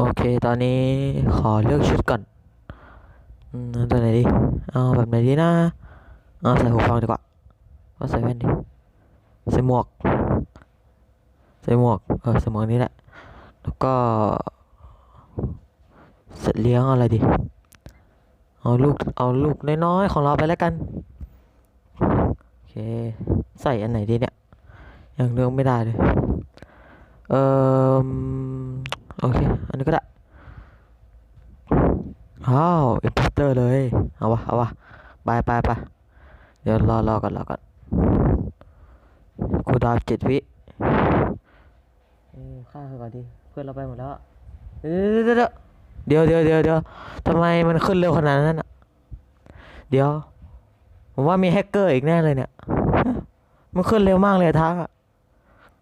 โอเค ตอนนี้ขอเลือกชุดก่อนตัวไหนดี เอาแบบไหนดีนะ เอาใส่หูฟังดีกว่าเอาใส่แว่นดิใส่หมวก ใส่หมวก เออใส่หมวกนี้แหละ แล้วก็สัตว์เลี้ยงอะไรดี เอาลูก เอาลูกน้อยๆของเราไปแล้วกัน โอเค ใส่อันไหนดีเนี่ย ยังเลือกไม่ได้เลย เอ่อ โอเค อันนี้ก็ได้ อ้าวอินพุเตอร์เลย เอาวะ เอาวะ ไปไปไปเดี๋ยวรอรอก่อนรอก่อนกูดาวเจ็ดวิฆ่าไปก่อนดิ เพื่อนเราไปหมดแล้วอเดี๋ยวเดี๋ยวเดี๋ยวเดี๋ยวเดี๋ยวทำไมมันขึ้นเร็วขนาดนั้นอะ เดี๋ยว ผมว่ามีแฮกเกอร์อีกแน่เลยเนี่ย มันขึ้นเร็วมากเลยทางอะ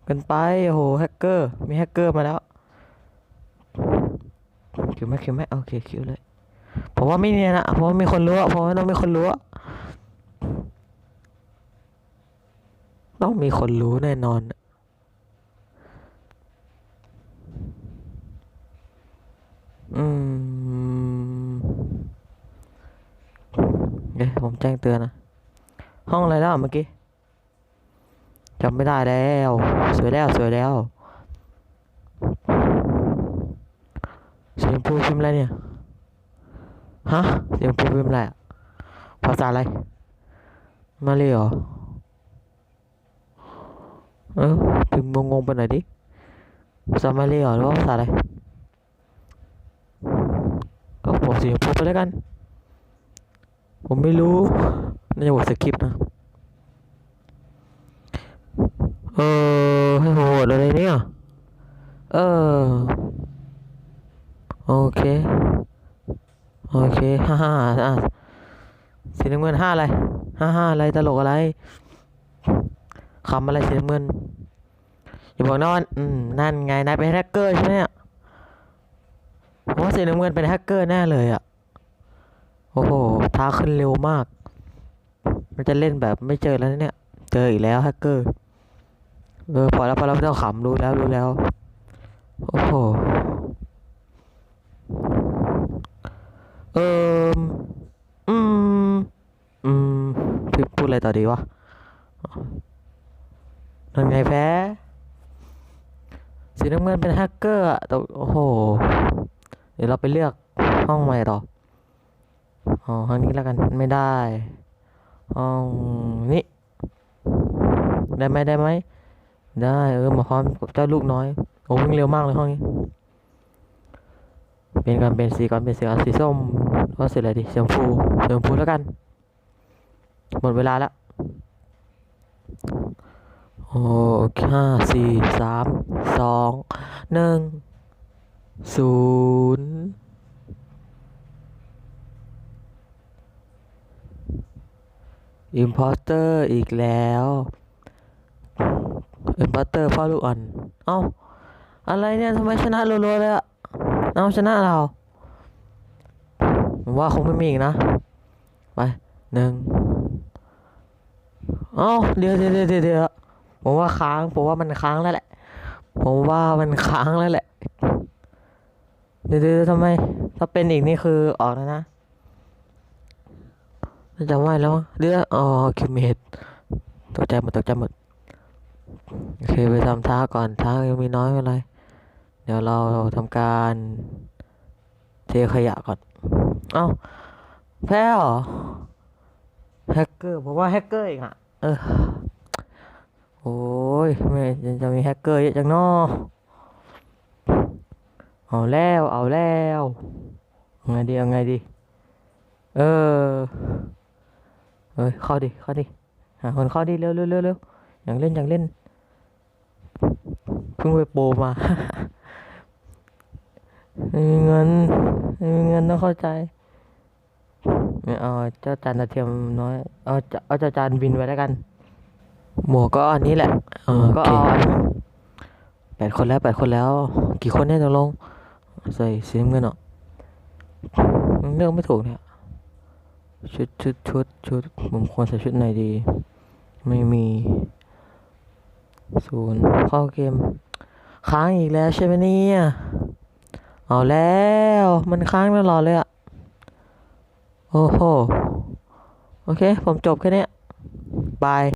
เกันไป โอ้โห แฮกเกอร์ มีแฮกเกอร์มาแล้ว คิวไหมคิวไหมโอเคคิวเลยผมว่าไม่เนียนอะเพราะว่ามีคนรู้อะเพราะว่าต้องมีคนรู้อะต้องมีคนรู้แน่นอนอืมเดี๋ยวผมแจ้งเตือนนะ ห้องอะไรแล้วอะเมื่อกี้จำไม่ได้แล้ว สวยแล้ว สวยแล้ว เสียงพูดพิมพ์อะไรเนี่ย ฮะ เสียงพูดพิมพ์อะไรอะภาษาอะไร มาเลยเหรอ เออพิมพ์งงๆไปหน่อยดิ ภาษามาเลยเหรอหรือว่าภาษาอะไร ก็บอกเสียงพูดไปแล้วกัน ผมไม่รู้น่าจะบทสคริปต์นะ เออ ให้โหดอะไรเนี่ย เออ โอเคโอเคห้าห้าอะสีน้ำเงินห้าอะไรห้าห้าอะไรตลกอะไรคำอะไรสีน้ำเงินอย่าบอกนะว่าอืมนั่นไงนายเป็นแฮกเกอร์ใช่ไหมเนี่ยผมว่าสีน้ำเงินเป็นแฮกเกอร์แน่เลยอะโอ้โหท้าขึ้นเร็วมาก มันจะเล่นแบบไม่เจอแล้วเนี่ย เจออีกแล้วแฮกเกอร์เออพอแล้วพอแล้วไม่ต้องขำรู้แล้วรู้แล้ว โอ้โห เอออืม อืมพี่พูดอะไรต่อดีวะนั่นไงแพ้ สีน้ำเงินเป็นแฮกเกอร์อะแต่โอ้โห เดี๋ยวเราไปเลือกห้องใหม่ต่อ อ๋อ ห้องนี้แล้วกัน ไม่ได้ ห้องนี้ ได้ไหมได้ไหม ได้ เออ มาพร้อมกับเจ้าลูกน้อย โอ้วิ่งเร็วมากเลยห้องนี้ เป็นการเป็นสีก่อนเป็นสีอะสีส้มก็สีอะไรดีสีชมพูสีชมพูแล้วกัน หมดเวลาแล้วโอ้ห้าสี่สามสองหนึ่งศูนย์อิมพอร์เตอร์อีกแล้วอิมพอร์เตอร์พ่อลูกอ่อน เอ้า อะไรเนี่ยทำไมชนะรัวๆเลยอะ เอาชนะเราผมว่าคงไม่มีอีกนะ ไปหนึ่งเอ้าเดี๋ยวเดี๋ยวเดี๋ยวเดี๋ยวผมว่าค้างผมว่ามันค้างแล้วแหละ ผมว่ามันค้างแล้วแหละ เดี๋ยวเดี๋ยวทำไม ถ้าเป็นอีกนี่คือออกแล้วนะจะไม่แล้วเดี๋ยวอ๋อคิวเมดตกใจหมดตกใจหมดโอเคไปทำท้าก่อนท้ายังมีน้อยไม่เป็นไร เดี๋ยวเราทำการเทขยะก่อน เอ้า แพ้เหรอ แฮกเกอร์ผมว่าแฮกเกอร์อีกอะเออ โอ้ยไม่ยังจะมีแฮกเกอร์เยอะจังเนาะเอาแล้ว เอาแล้วเอาไงดีเอาไงดี เออ เอ้ยเข้าดิเข้าดิหาคนเข้าดิเร็วเร็วเร็วเร็วอยากเล่นอยากเล่นเพิ่งไปโปรมา ไม่มีเงินไม่มีเงินต้องเข้าใจไม่เอาเจ้าจานตะเทียมน้อยเอาเจ้าเอาเจ้าจานบินไว้แล้วกัน หมวกก็อันนี้แหละเออก็เอาอันแปดคนแล้วแปดคนแล้ว กี่คนเนี่ยตกลงใส่สีน้ำเงินเหรอเลือกไม่ถูกเนี่ยชุดชุดชุดชุดผมควรใส่ชุดไหนดี ไม่มีศูนย์เข้าเกม ค้างอีกแล้วใช่ไหมเนี่ย เอาแล้ว มันค้างตลอดเลยอะโอ้โห โอเค ผมจบแค่นี้บาย